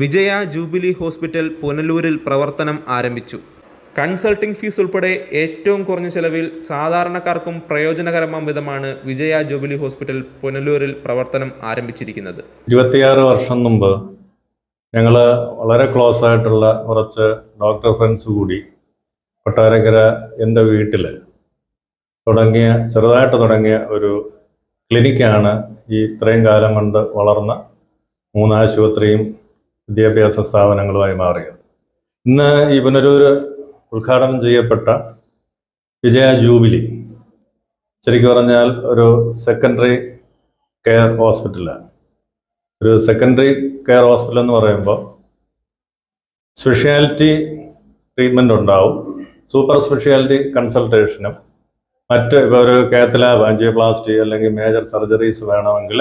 വിജയ jubilee hospital പുനലൂരിൽ പ്രവർത്തനം ആരംഭിച്ചു. Consulting fees ഉൾപ്പെടെ ഏറ്റവും കുറഞ്ഞ ചെലവിൽ സാധാരണക്കാർക്കും പ്രയോജനകരമാം വിധമാണ് വിജയ ജൂബിലി ഹോസ്പിറ്റൽ പുനലൂരിൽ പ്രവർത്തനം ആരംഭിച്ചിരിക്കുന്നത്. ഇരുപത്തിയാറ് വർഷം മുമ്പ് ഞങ്ങൾ വളരെ ക്ലോസ് ആയിട്ടുള്ള കുറച്ച് ഡോക്ടർ ഫ്രണ്ട്സ് കൂടി കൊട്ടാരക്കര എന്റെ വീട്ടിൽ തുടങ്ങിയ ചെറുതായിട്ട് തുടങ്ങിയ ഒരു ക്ലിനിക്കാണ് ഈ ഇത്രയും കാലം കൊണ്ട് വളർന്ന മൂന്ന് ആശുപത്രിയും വിദ്യാഭ്യാസ സ്ഥാപനങ്ങളുമായി മാറിയത്. ഇന്ന് ഈ പുനരൂര് ഉദ്ഘാടനം ചെയ്യപ്പെട്ട വിജയ ജൂബിലി ശരിക്കും പറഞ്ഞാൽ ഒരു സെക്കൻഡറി കെയർ ഹോസ്പിറ്റലാണ് ഒരു സെക്കൻഡറി കെയർ ഹോസ്പിറ്റൽ എന്ന് പറയുമ്പോൾ സ്പെഷ്യാലിറ്റി ട്രീറ്റ്മെന്റ് ഉണ്ടാവും സൂപ്പർ സ്പെഷ്യാലിറ്റി കൺസൾട്ടേഷനും മറ്റ് ഇപ്പോൾ ഒരു കേത്തലാബ് ആൻജിയോപ്ലാസ്റ്റി അല്ലെങ്കിൽ മേജർ സർജറീസ് വേണമെങ്കിൽ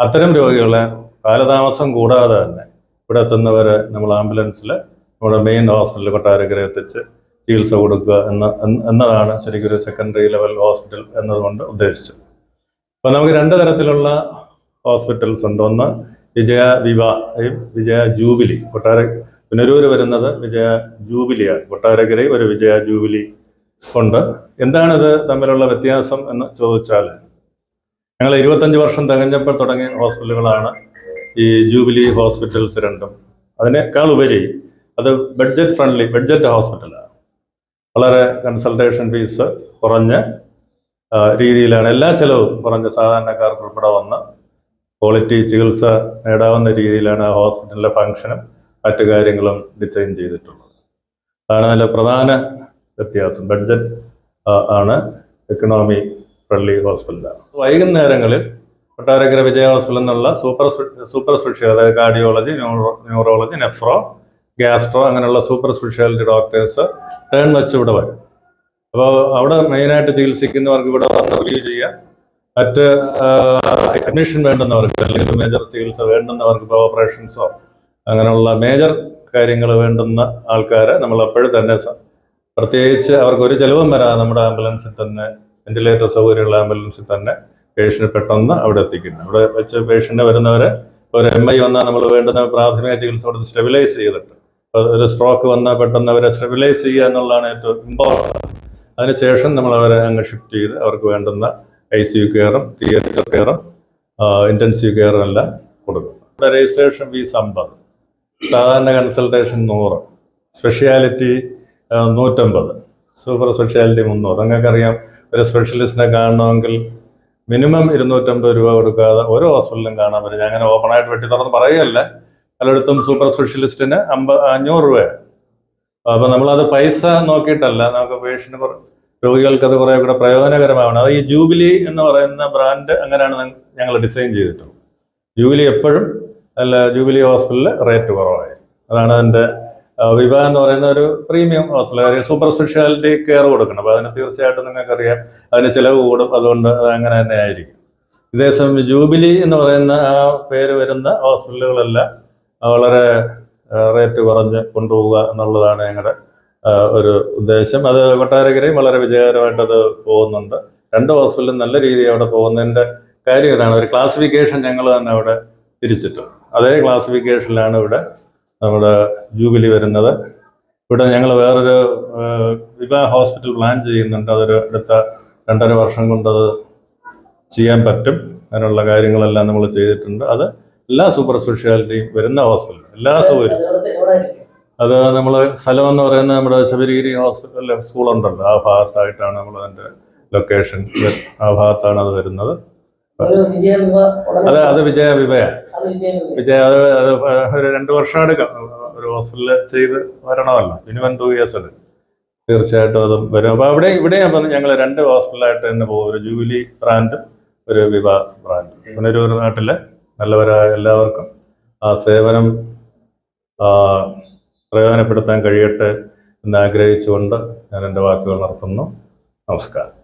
അത്തരം രോഗികളെ കാലതാമസം കൂടാതെ തന്നെ ഇവിടെ എത്തുന്നവരെ നമ്മൾ ആംബുലൻസിൽ നമ്മുടെ മെയിൻ ഹോസ്പിറ്റലിൽ കൊട്ടാരക്കര എത്തിച്ച് ചികിത്സ കൊടുക്കുക എന്ന എന്ന- എന്നതാണ് ശരിക്കും ഒരു സെക്കൻഡറി ലെവൽ ഹോസ്പിറ്റൽ എന്നതുകൊണ്ട് ഉദ്ദേശിച്ചത്. അപ്പോൾ നമുക്ക് രണ്ട് തരത്തിലുള്ള ഹോസ്പിറ്റൽസ് ഉണ്ട്. ഒന്ന് വിജയ വിവാഹയും വിജയ ജൂബിലി കൊട്ടാര പുനരൂര് വരുന്നത് വിജയ ജൂബിലിയാണ്. കൊട്ടാരക്കരയും ഒരു വിജയ ജൂബിലി ഉണ്ട്. എന്താണിത് തമ്മിലുള്ള വ്യത്യാസം എന്ന് ചോദിച്ചാൽ ഞങ്ങൾ ഇരുപത്തഞ്ച് വർഷം തികഞ്ഞപ്പോൾ തുടങ്ങിയ ഹോസ്പിറ്റലുകളാണ് ഈ ജൂബിലി ഹോസ്പിറ്റൽസ് രണ്ടും അതിനേക്കാൾ ഉപരി അത് ബഡ്ജറ്റ് ഫ്രണ്ട്ലി ബഡ്ജറ്റ് ഹോസ്പിറ്റലാണ്. വളരെ കൺസൾട്ടേഷൻ ഫീസ് കുറഞ്ഞ രീതിയിലാണ് എല്ലാ ചിലവും കുറഞ്ഞ സാധാരണക്കാർക്ക് ഉൾപ്പെടെ വന്ന് ക്വാളിറ്റി ചികിത്സ നേടാവുന്ന രീതിയിലാണ് ഹോസ്പിറ്റലിലെ ഫങ്ഷനും മറ്റു കാര്യങ്ങളും ഡിസൈൻ ചെയ്തിട്ടുള്ളത്. അതാണ് അതിന്റെ പ്രധാന വ്യത്യാസം. ബഡ്ജറ്റ് ആണ് എക്കണോമി ഫ്രണ്ട്ലി ഹോസ്പിറ്റലാണ്. വൈകുന്നേരങ്ങളിൽ കൊട്ടാരക്കര വിജയ ഹോസ്പിറ്റൽ എന്നുള്ള സൂപ്പർ സ്പെ- സൂപ്പർ സ്പെഷ്യാലിറ്റി അതായത് കാർഡിയോളജി ന്യൂറോളജി നെഫ്രോ ഗ്യാസ്ട്രോ അങ്ങനെയുള്ള സൂപ്പർ സ്പെഷ്യാലിറ്റി ഡോക്ടേഴ്സ് ടേൺ വെച്ച് ഇവിടെ വരും. അപ്പോൾ അവിടെ മെയിനായിട്ട് ചികിത്സിക്കുന്നവർക്ക് ഇവിടെ വന്ന് റിലീവ് ചെയ്യാം മറ്റ് അഡ്മിഷൻ വേണ്ടുന്നവർക്ക് അല്ലെങ്കിൽ മേജർ ചികിത്സ വേണ്ടുന്നവർക്ക് ഇപ്പോൾ ഓപ്പറേഷൻസോ അങ്ങനെയുള്ള മേജർ കാര്യങ്ങൾ വേണ്ടുന്ന ആൾക്കാരെ നമ്മൾ അപ്പോഴും തന്നെ പ്രത്യേകിച്ച് അവർക്ക് ഒരു ചിലവും വരാതെ നമ്മുടെ ആംബുലൻസിൽ തന്നെ വെന്റിലേറ്റർ സൗകര്യമുള്ള ആംബുലൻസിൽ തന്നെ പേഷ്യന്റ് പെട്ടെന്ന് അവിടെ എത്തിക്കുന്നു. അവിടെ വെച്ച് പേഷ്യന്റ് വരുന്നവരെ ഒരു എം ഐ വന്നാൽ നമ്മൾ വേണ്ടുന്ന പ്രാഥമിക ചികിത്സ കൊടുത്ത് സ്റ്റെബിലൈസ് ചെയ്തിട്ട്. ഒരു സ്ട്രോക്ക് വന്നാൽ പെട്ടെന്ന് അവരെ സ്റ്റെബിലൈസ് ചെയ്യുക എന്നുള്ളതാണ് ഏറ്റവും ഇമ്പോർട്ടന്റ് അതിനുശേഷം നമ്മൾ അവരെ അങ്ങ് ഷിഫ്റ്റ് ചെയ്ത് അവർക്ക് വേണ്ടുന്ന ഐ സി യു കെയറും തിയേറ്റർ കെയറും ഇന്റൻസീവ് കെയറും എല്ലാം കൊടുക്കും. ഇവിടെ രജിസ്ട്രേഷൻ ഫീസ് അമ്പത്. സാധാരണ കൺസൾട്ടേഷൻ നൂറ്. സ്പെഷ്യാലിറ്റി നൂറ്റമ്പത്. സൂപ്പർ സ്പെഷ്യാലിറ്റി മുന്നൂറ്. നിങ്ങൾക്കറിയാം ഒരു സ്പെഷ്യലിസ്റ്റിനെ കാണണമെങ്കിൽ മിനിമം ഇരുന്നൂറ്റമ്പത് രൂപ കൊടുക്കാതെ ഓരോ ഹോസ്പിറ്റലിലും കാണാൻ പറ്റും. ഞാൻ അങ്ങനെ ഓപ്പണായിട്ട് വെട്ടി തുറന്ന് പറയുകയല്ല. പലയിടത്തും സൂപ്പർ സ്പെഷ്യലിസ്റ്റിന് അമ്പ അഞ്ഞൂറ് രൂപയാണ്. അപ്പം നമ്മളത് പൈസ നോക്കിയിട്ടല്ല. നമുക്ക് പേഷ്യന്റ് രോഗികൾക്ക് അത് കുറേ കൂടെ പ്രയോജനകരമാവണം. അത് ഈ ജൂബിലി എന്ന് പറയുന്ന ബ്രാൻഡ് അങ്ങനെയാണ് ഞങ്ങൾ ഡിസൈൻ ചെയ്തിട്ടുള്ളത്. ജൂബിലി എപ്പോഴും അല്ല ജൂബിലി ഹോസ്പിറ്റലിൽ റേറ്റ് കുറവായി അതാണ് അതിന്റെ വിവാഹ എന്ന് പറയുന്ന ഒരു premium hospital super speciality care കൊടുക്കണം. അപ്പോൾ അതിന് തീർച്ചയായിട്ടും നിങ്ങൾക്കറിയാം അതിന് ചിലവ് കൂടും. അതുകൊണ്ട് അങ്ങനെ തന്നെ ആയിരിക്കും. ഇതേസമയം ജൂബിലി എന്ന് പറയുന്ന ആ പേര് വരുന്ന ഹോസ്പിറ്റലുകളെല്ലാം വളരെ റേറ്റ് കുറഞ്ഞ് കൊണ്ടുപോവുക എന്നുള്ളതാണ് ഞങ്ങളുടെ ഒരു ഉദ്ദേശം. അത് കൊട്ടാരക്കരയും വളരെ വിജയകരമായിട്ട് അത് പോകുന്നുണ്ട്. രണ്ട് ഹോസ്പിറ്റലും നല്ല രീതിയിൽ അവിടെ പോകുന്നതിന്റെ കാര്യം ഇതാണ്. ഒരു ക്ലാസിഫിക്കേഷൻ ഞങ്ങൾ തന്നെ അവിടെ തിരിച്ചിട്ടു. അതേ ക്ലാസിഫിക്കേഷനിലാണ് ഇവിടെ നമ്മുടെ ജൂബിലി വരുന്നത്. ഇവിടെ ഞങ്ങൾ വേറൊരു വിവാഹ ഹോസ്പിറ്റൽ പ്ലാൻ ചെയ്യുന്നുണ്ട്. അതൊരു അടുത്ത രണ്ടര വർഷം കൊണ്ട് അത് ചെയ്യാൻ പറ്റും. അതിനുള്ള കാര്യങ്ങളെല്ലാം നമ്മൾ ചെയ്തിട്ടുണ്ട്. അത് എല്ലാ സൂപ്പർ സ്പെഷ്യാലിറ്റിയും വരുന്ന ഹോസ്പിറ്റൽ. എല്ലാ സൗകര്യവും. അത് നമ്മൾ സ്ഥലം എന്ന് പറയുന്നത് നമ്മുടെ ശബരിഗിരി ഹോസ്പിറ്റലിൽ സ്കൂളുണ്ടല്ലോ. ആ ഭാഗത്തായിട്ടാണ് നമ്മൾ അതിന്റെ ലൊക്കേഷൻ. ആ ഭാഗത്താണ് അത് വരുന്നത്. അത് അത് വിജയ വിവയ അത് വിജയ അത് അത് ഒരു രണ്ട് വർഷം എടുക്കാം. ഒരു ഹോസ്പിറ്റലിൽ ചെയ്ത് വരണമല്ലോ. മിനിമം ടു ഇയേഴ്സ് എടുക്കും തീർച്ചയായിട്ടും അതും വരും. അപ്പോൾ അവിടെ ഇവിടെ ഞാൻ പറഞ്ഞു ഞങ്ങൾ രണ്ട് ഹോസ്പിറ്റലായിട്ട് തന്നെ പോകും. ഒരു ജൂബിലി ബ്രാൻഡും ഒരു വിവ ബ്രാൻഡും. പുനരൂർ നാട്ടിലെ നല്ലവരായ എല്ലാവർക്കും ആ സേവനം പ്രയോജനപ്പെടുത്താൻ കഴിയട്ടെ എന്ന് ആഗ്രഹിച്ചുകൊണ്ട് ഞാൻ എന്റെ വാക്കുകൾ നടത്തുന്നു നമസ്കാരം.